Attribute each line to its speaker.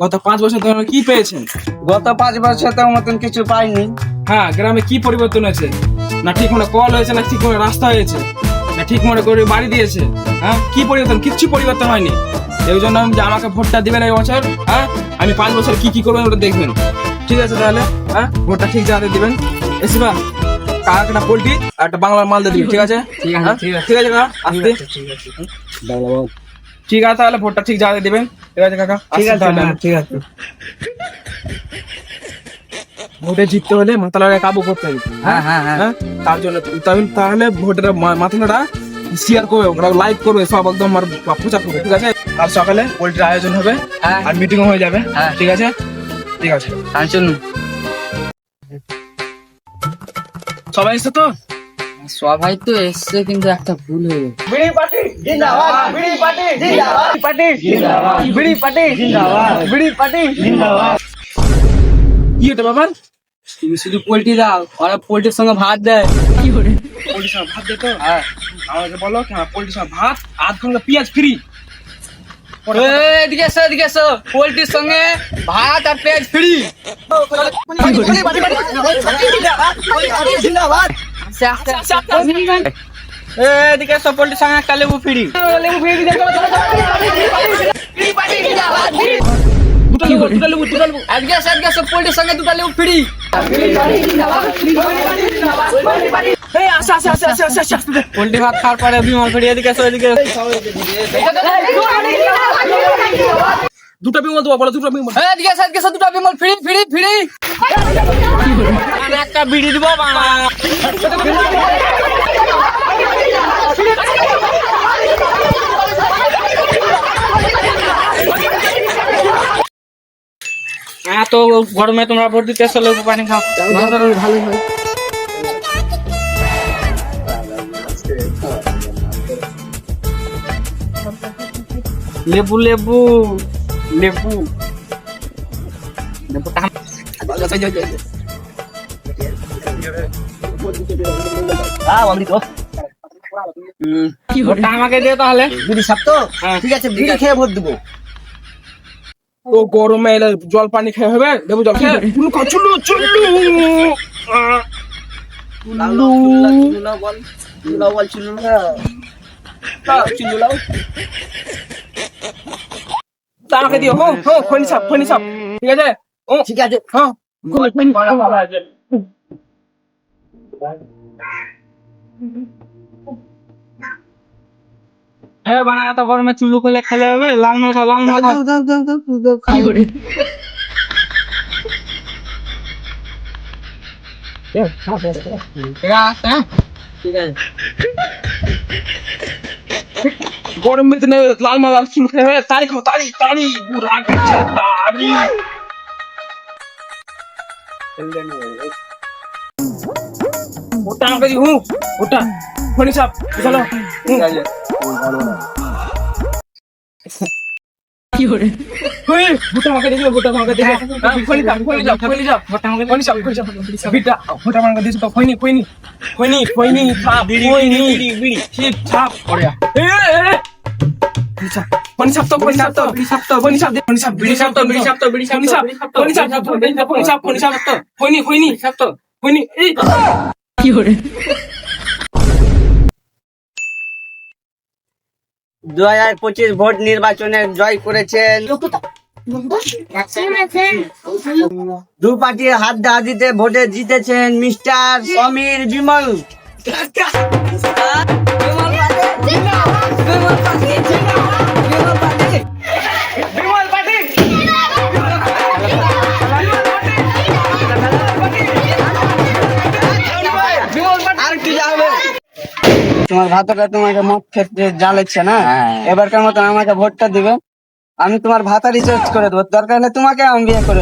Speaker 1: গত পাঁচ বছর ধরে কি পেয়েছেন?
Speaker 2: গত পাঁচ বছর তো মতন কিছু পাইনি।
Speaker 1: হ্যাঁ গ্রামে কি পরিবর্তন হয়েছে? না ঠিক মনে কল হয়েছে না ঠিক মনে রাস্তা হয়েছে না ঠিক মনে করে বাড়ি দিয়েছে হ্যাঁ? কি পরিবর্তন? কিচ্ছু পরিবর্তন হয়নি। এই জন্য যে আমাকে ভোটটা দিবেন এই বছর হ্যাঁ? আমি পাঁচ বছর কি কি করবেন ওটা দেখবেন। ঠিক আছে তাহলে হ্যাঁ? ভোটটা ঠিক জায়গাতে দিবেন। এসিবা কাকা একটা পোল্ট্রি আর একটা বাংলার মাল দিয়ে দিবি ঠিক আছে?
Speaker 2: ঠিক আছে,
Speaker 1: হ্যাঁ?
Speaker 2: ঠিক আছে।
Speaker 1: ঠিক আছে কাকা আসতে। ঠিক আছে তাহলে ভোটটা ঠিক জায়গাতে দিবেন। ঠিক আছে কাকা
Speaker 2: ঠিক আছে
Speaker 1: তাহলে।
Speaker 2: হ্যাঁ, ঠিক আছে।
Speaker 1: ভোটে জিততে হলে মাথা লাগা কাবু করতে হবে।
Speaker 2: হ্যাঁ হ্যাঁ হ্যাঁ
Speaker 1: হ্যাঁ। তার জন্য তাহলে- তাহলে ভোটের মাথাটা শেয়ার করবে লাইক করবে সব একদম আর প্রচার করবে ঠিক আছে? কাল সকালে পোল্ট্রির আয়োজন হবে
Speaker 2: হ্যাঁ।
Speaker 1: আর মিটিংও হয়ে যাবে
Speaker 2: হ্যাঁ।
Speaker 1: ঠিক আছে? ঠিক আছে।
Speaker 2: আর শুনুন
Speaker 1: সবাই এসে তো?
Speaker 2: সবাই তো এসছে কিন্তু একটা ভুল হয়ে গেছে।
Speaker 3: বিড়ি পার্টি জিন্দাবাদ। বিড়ি পার্টি জিন্দাবাদ। পার্টি জিন্দাবাদ। বিড়ি পার্টি জিন্দাবাদ। বিড়ি পার্টি জিন্দাবাদ।
Speaker 1: কি এটা বাবার
Speaker 2: তুমি শুধু পোল্ট্রি দাও ওরা পোল্ট্রির সঙ্গে ভাত দেয়।
Speaker 1: পোল্ট্রির সঙ্গে ভাত দে তো?
Speaker 2: হ্যাঁ।
Speaker 1: আমাকে বলো কেন পোল্ট্রির সঙ্গে ভাত আধ ঘণ্টা পেঁয়াজ ফ্রি?
Speaker 2: এই, এদিকে এসো এদিকে এসো। পোল্ট্রির সঙ্গে ভাত আর পেঁয়াজ ফ্রি।
Speaker 3: জিন্দাবাদ
Speaker 2: এদিকে এসো পোল্ট্রির সঙ্গে একটা লেবু ফ্রি।
Speaker 1: দুটো লেবু দুটো লেবু দুটো লেবু।
Speaker 2: এদিকে এসো এদিকে এসো পোল্ট্রির সঙ্গে দুটো লেবু ফ্রি।
Speaker 1: আসতে।
Speaker 2: পোল্ট্রি ভাত খাওয়ার পরে বিমল ফ্রি এদিকে এদিকে।
Speaker 1: দুটো বিমল দেবো বলো দুটো বিমল।
Speaker 2: এই, এদিকে এসো এদিকে এসো দুটো বিমল ফ্রি ফ্রি ফ্রি। একটা বিড়ি দিব বাবা। এত গরমে তোমরা ভোট দিতে লেবু পানি খাও।
Speaker 3: ভালোই হয়
Speaker 2: লেবু লেবু। লেবু লেবু ভোটটা আমাকে দিও তাহলে
Speaker 3: বিড়ি সাপ তো। ঠিক আছে বিড়ি খেয়ে ভোট দেবো
Speaker 1: ও গরমে এলে জল পানি খেয়ে হবে লেবু জল খেয়ে চুলু চুলু চুলু
Speaker 3: চুল্লু বল চুল্লু বল চুল্লু চুল্লু লাও
Speaker 1: তা আমাকে দিও। হ্যাঁ হ্যাঁ খনি সাপ খনি সাপ ঠিক আছে? ও
Speaker 3: ঠিক আছে।
Speaker 1: হ্যাঁ
Speaker 2: হ্যাঁ বানা এত গরমে চুলু খুলে খেলে হবে? লাল মাখা লাল মাখা ঠিক আছে। হ্যাঁ? ঠিক আছে
Speaker 1: গরম দিনে লাল মাল লাল চুল খেয়ে হবে তাড়ি খাও তাড়ি তাড়ি বুড়া গেছে তাড়ি ওটা আমাকে দিও হুঁ, ওটা খনি সাপ চলো হুঁ। হুই, ওটা আমাকে দিয়ে দিও, ওটা আমাকে দিয়ে দিও। হ্যাঁ, খনি সাপ, খনি সাপ, খনি সাপ, ওটা আমাকে খনি সাপ, খনি সাপ, বিটা, ওটা আমাকে দিয়ে দিও, খনি, খনি, খনি, খনি, সাপ, খনি, শিব, সাপ, ওরে। এ, এ, এ। খনি সাপ, খনি সাপ তো, খনি সাপ তো, খনি সাপ তো, খনি সাপ দে, খনি সাপ, বিড়ি সাপ তো, বিড়ি সাপ তো, বিড়ি সাপ তো, খনি
Speaker 3: দু হাজার পঁচিশ ভোট নির্বাচনে জয় করেছেন। দু পার্টির হাত হাতিতে ভোটে জিতেছেন মিস্টার সমীর বিমল। আর তোমার ভাতাটা তোমাকে মদ খেতে জ্বালাচ্ছে না? এবারকার মতন আমাকে ভোটটা দিবে। আমি তোমার ভাতা রিচার্জ করে দেবো। দরকার হলে তোমাকে আমি বিয়ে করে?